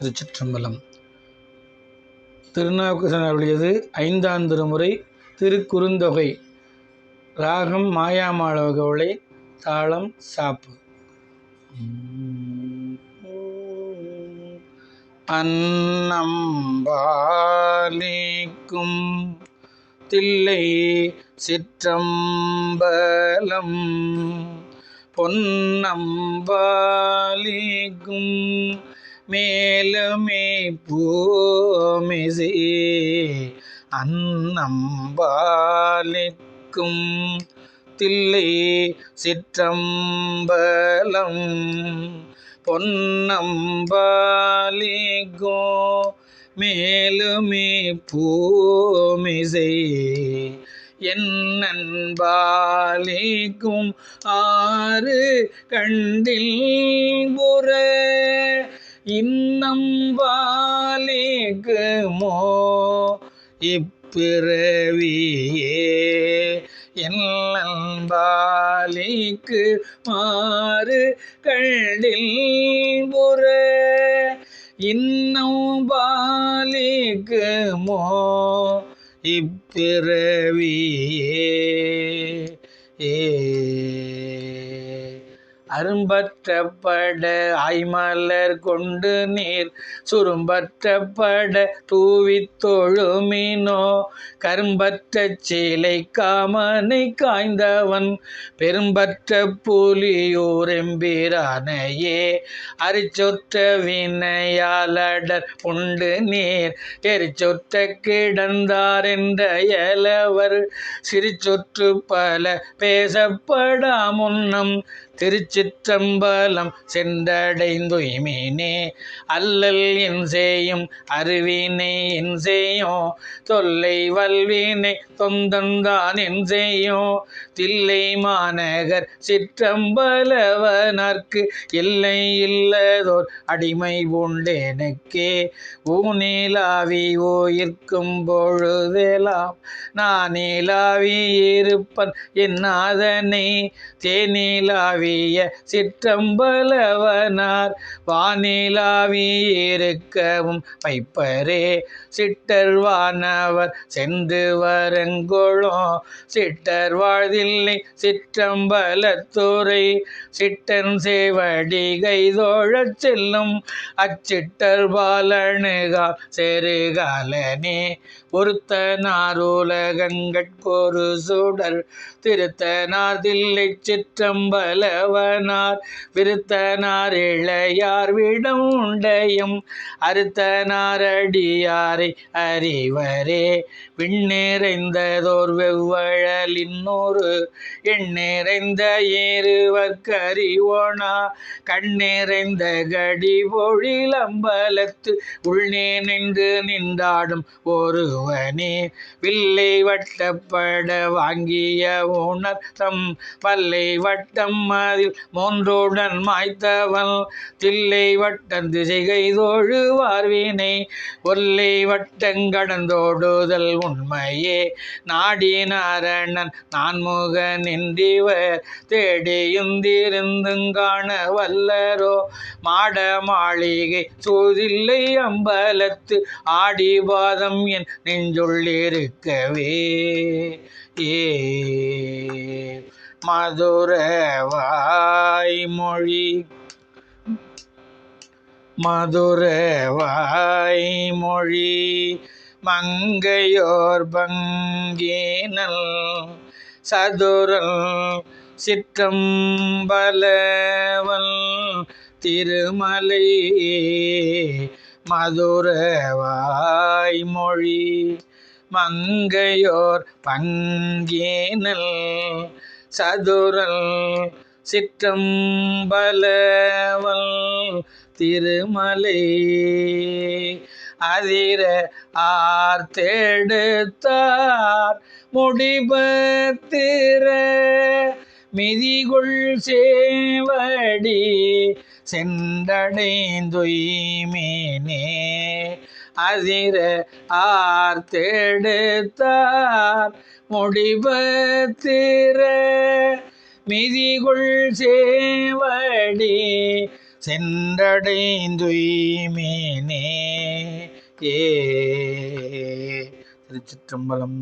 திருச்சிற்றம்பலம். திருநாவுக்கரசன் அருளியது ஐந்தாம் திருமுறை திருக்குறுந்தொகை. ராகம் மாயாமாளவகவுளை தாளம் சாப்பு. அன்னம்பாலிக்கும் தில்லை சிற்றம்பலம். பொன்னம்பாலிக்கும் மேலுமே பூமிசே அன்னம்பாலிக்கும் தில்லை சிற்றம்பலம். பொன்னம்பாலிகோ மேலுமே பூமிசை என் நண்பாலிக்கும் ஆறு கண்டில் புற இன்னம் இன்னம்பாலிக்குமோ இப்பிறவியே பாலிக்கு மாறு கண்டில் புற இன்னும் பாலிக்குமோ இப்பிறவியே ஏ அரும்பற்றப்பட ஆய்மலர் கொண்டு நீர் சுரும்பற்றப்பட தூவி தொழுமினோ கரும்பற்ற சீலை காமனை காய்ந்தவன் பெரும்பற்ற புலியூரெம்பிரானையே அரிச்சொற்ற வினையாளடர் உண்டு நீர் எரிச்சொற்ற கிடந்தார் என்ற எலவர் சிரிச்சொற்று பல பேசப்படா முன்னம் திருச்சிற்றம்பலம் சென்றடைந்துய்மீனே. அல்லல் என் செய்யும் அருவினை என் செய்யும் தொல்லை வல்வினை தொந்தந்தான் என் செய்யும் தில்லை மாநகர் சிற்றம்பலவனர்க்கு இல்லை இல்லதோர் அடிமை உண்டேனுக்கே. ஊனிலாவி ஓயிர்க்கும் பொழுதெல்லாம் நானிலாவி இருப்பன் என்னாதனை தேனிலாவிய சிற்றம்பலவனார். வானிலாவி இருக்கவும் வைப்பரே சிட்டர் வானவர் சென்று வரங்கொழும் சிட்டர் வாழ்தில்லை சிற்றம்பலத்துறை சிட்டன் சேவடி கைதோழச் செல்லும். அச்சிட்டர் பாலணுகா செருகாலனே பொறுத்தனார் உலகங்கட்கொரு சுடர். திருத்தனார் தில்லை அறுத்தனார் விருத்தனார் இளையார் விடம் உண்டையும். அறுத்தனார் அடியாரை அறிவரே. விண்ணேறைந்ததோர் வெவ்வழல் இன்னொரு. எண்ணேறைந்த ஏறுவக்கறிவோனா கண்ணேறைந்த கடி பொழிலம்பலத்து உள்ளே நின்று நின்றாடும் ஒருவனே. வில்லை வட்டப்பட வாங்கிய உணர்த்தம் பல்லை வட்டம் அதில் மூன்றுடன் மாய்த்தவன் தில்லை வட்டம் திசைகை தோழுவார்வினை ஒல்லை வட்டங்கடந்தோடுதல் உண்மையே. நாடினாரணன் நான்முக நின்றிவர். தேடியுந்திருந்துங் காண வல்லரோ. மாட மாளிகை சூதில்லை அம்பலத்து. ஆடிபாதம் என் நெஞ்சுள்ளிருக்கவே ஏ மதுர வாய்மொழி மதுர வாய்மொழி மங்கையோர் பங்கினல் சதுரல் சிற்றம்பலவல் திருமலை மதுர வாய்மொழி மங்கையோர் பங்கேனல் சதுரல் சிற்றம்பலவல் திருமலை அதிர ஆர்த்தெடுத்தார் முடிபத்திர மிதிகுள் சேவடி சென்றடைந்துய்மேனே அதிர ஆர்த்தெடுத்தார் முடிபத்திர மிதிகுள் சேவடி சென்றடைந்துய்மேனே ஏ. திருச்சிற்றம்பலம்.